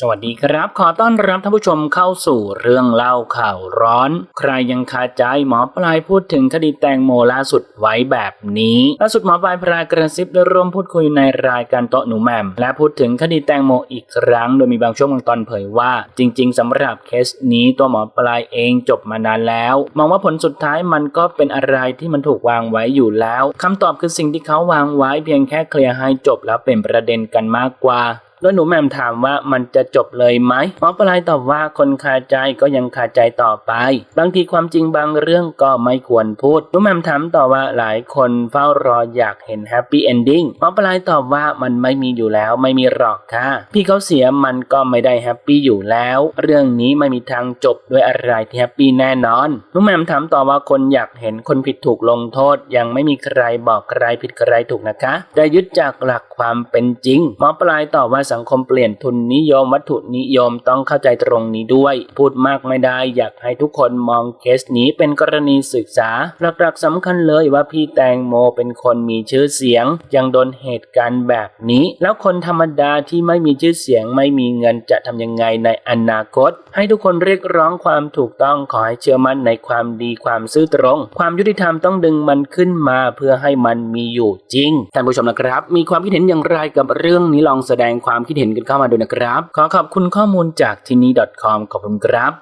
สวัสดีครับ ขอต้อนรับท่านผู้ชมเข้าสู่เรื่องเล่าข่าวร้อน ใครยังคาใจหมอปลายพูดถึงคดีแตงโมล่าสุดไว้แบบนี้ล่าสุดหมอปลายพรากระซิบได้ร่วมพูดคุยในรายการโต๊ะหนูแหมมและพูดถึงคดีแตงโมอีกครั้ง โดยมีบางช่วงบางตอนเผยว่า จริง ๆสำหรับเคสนี้ตัวหมอปลายเองจบมานานแล้ว มองว่าผลสุดท้ายมันก็เป็นอะไรที่มันถูกวางไว้อยู่แล้วคำตอบคือสิ่งที่เขาวางไว้เพียงแค่เคลียร์ให้จบแล้วเป็นประเด็นกันมากกว่า โดยหนูแหม่มถามว่ามันจะจบเลยไหมหมอปลายตอบว่าคนคาใจก็ยังคาใจต่อไป บางทีความจริงบางเรื่องก็ไม่ควรพูดหนูแหม่มถามต่อว่าหลายคนเฝ้ารออยากเห็นแฮปปี้เอนดิ้งหมอปลายตอบว่ามันไม่มีอยู่แล้วไม่มีหรอกค่ะ พี่เขาเสียมันก็ไม่ได้แฮปปี้อยู่แล้ว เรื่องนี้ไม่มีทางจบด้วยอะไรที่แฮปปี้แน่นอนหนูแหม่มถามต่อว่าคนอยากเห็นคนผิดถูกลงโทษ ยังไม่มีใครบอกใครผิดใครถูกนะคะแต่ยึดจากหลักความเป็นจริงหมอปลายตอบว่าสังคมเปลี่ยนทุนนิยมวัตถุนิยมต้องเข้าใจตรงนี้ด้วย พูดมากไม่ได้อยากให้ทุกคนมองเคสนี้เป็นกรณีศึกษา หลักๆสำคัญเลยว่าพี่แตงโมเป็นคนมีชื่อเสียง ยังโดนเหตุการณ์แบบนี้ แล้วคนธรรมดาที่ไม่มีชื่อเสียงไม่มีเงินจะทำยังไงในอนาคต ให้ทุกคนเรียกร้องความถูกต้องขอให้เชื่อมั่นในความดีความซื่อตรง ความยุติธรรมต้องดึงมันขึ้นมาเพื่อให้มันมีอยู่จริงท่านผู้ชมนะครับ มีความคิดเห็นอย่างไรกับเรื่องนี้ลองแสดงความคิดเห็นกันเข้ามาดูนะครับ ขอขอบคุณข้อมูลจากทีนี้ .com ขอบคุณครับ